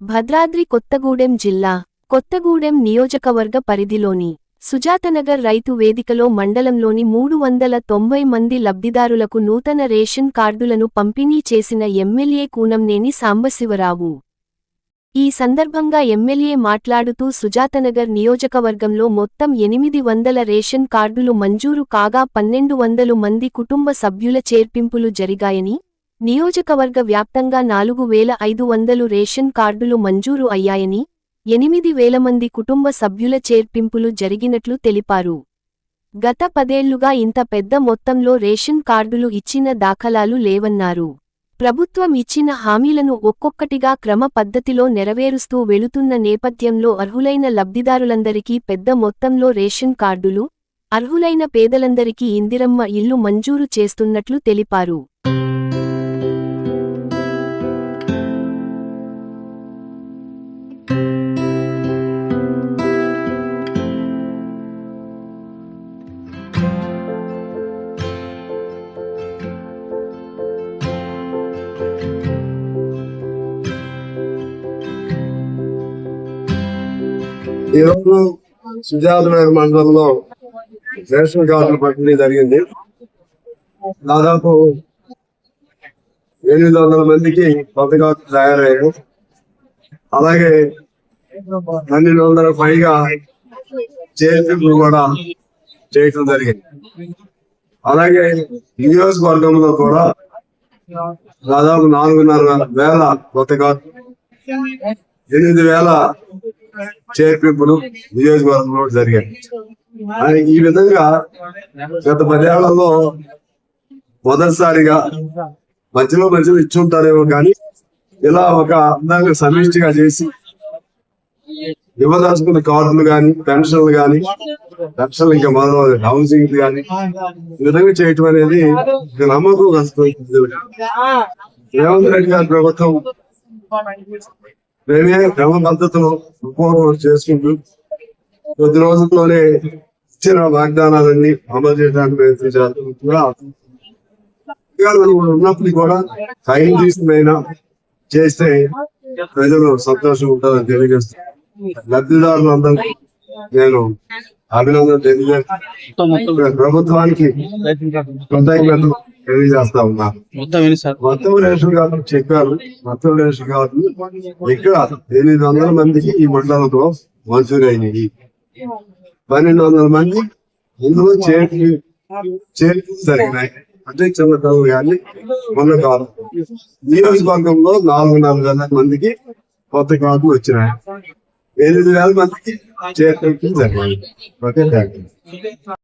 భద్రాద్రి కొత్తగూడెం జిల్లా కొత్తగూడెం నియోజకవర్గ పరిధిలోని సుజాతనగర్ రైతు వేదికలో మండలంలోని మూడు వందల తొంభై మంది లబ్ధిదారులకు నూతన రేషన్ కార్డులను పంపిణీ చేసిన ఎమ్మెల్యే కూనంనేని సాంబశివరావు. ఈ సందర్భంగా ఎమ్మెల్యే మాట్లాడుతూ సుజాతనగర్ నియోజకవర్గంలో మొత్తం ఎనిమిది వందల రేషన్ కార్డులు మంజూరు కాగా పన్నెండు వందలు మంది కుటుంబ సభ్యుల చేర్పింపులు జరిగాయని నియోజకవర్గ వ్యాప్తంగా నాలుగు వేల ఐదు వందలు రేషన్ కార్డులు మంజూరు అయ్యాయని ఎనిమిది వేల మంది కుటుంబ సభ్యుల చేర్పింపులు జరిగినట్లు తెలిపారు. గత పదేళ్ళుగా ఇంత పెద్ద మొత్తంలో రేషన్ కార్డులు ఇచ్చిన దాఖలాలు లేవన్నారు. ప్రభుత్వం ఇచ్చిన హామీలను ఒక్కొక్కటిగా క్రమ పద్ధతిలో నెరవేరుస్తూ వెళుతున్న నేపథ్యంలో అర్హులైన లబ్ధిదారులందరికీ పెద్ద మొత్తంలో రేషన్ కార్డులు అర్హులైన పేదలందరికీ ఇందిరమ్మ ఇల్లు మంజూరు చేస్తున్నట్లు తెలిపారు. ఈరోజు సుజాతనగర్ మండలంలో రేషన్ కార్డులు పంపిణీ జరిగింది. దాదాపు ఎనిమిది వందల మందికి పథకాలు తయారయ్యారు తయారయ్యాయి. అలాగే పన్నెండు వందల పైగా చేతులు కూడా చేయటం జరిగింది. అలాగే నియోజకవర్గంలో కూడా దాదాపు నాలుగున్నర వేల కొత్తగా ఎనిమిది వేల చేర్పింపులు నియోజకవర్గంలో జరిగాయి. ఈ విధంగా గత పదేళ్ళలో మొదటిసారిగా మధ్యలో మధ్యలో ఇచ్చుంటారేమో కానీ ఇలా ఒక అందంగా సమిష్టిగా చేసి ఇవ్వదలుచుకున్న కార్డులు కానీ పెన్షన్లు కానీ పెన్షన్లు ఇంకా మొదలు హౌసింగ్ కానీ ఈ విధంగా చేయటం అనేది నమ్మకం వస్తుంది రేవంత్ రెడ్డి గారి ప్రభుత్వం మేమే క్రమ పద్ధతిలో ఉపయోగం చేసుకుంటూ కొద్ది రోజుల్లోనే ఇచ్చిన వాగ్దానాలన్నీ అమలు చేయడానికి ప్రయత్నించారు కూడా ఉన్నప్పుడు కూడా టైం తీసుకునైనా చేస్తే ప్రజలు సంతోషం ఉంటుందని తెలియజేస్తారు లబ్ధిదారులందరికీ నేను అభినందన తెలియజేస్తాను ప్రభుత్వానికి కృతజ్ఞతలు. తెలియజేస్తా ఉన్నాను మొత్తం రేషన్ కార్డు చెప్పారు. మొత్తం రేషన్ కార్డు. ఇక్కడ ఎనిమిది వందల మందికి ఈ మండలంలో మంజూరు అయినాయి. పన్నెండు వందల మంది ఇందులో చేతి చేతి జరిగినాయి? అంటే పిల్లలు కానీ మొన్న కాదు. నియోజకవర్గంలో నాలుగున్నర వేల మందికి కొత్త కార్డులు వచ్చినాయి. ఎనిమిది వేల మందికి చేతి జరిగాయి ఓకే థ్యాంక్ యూ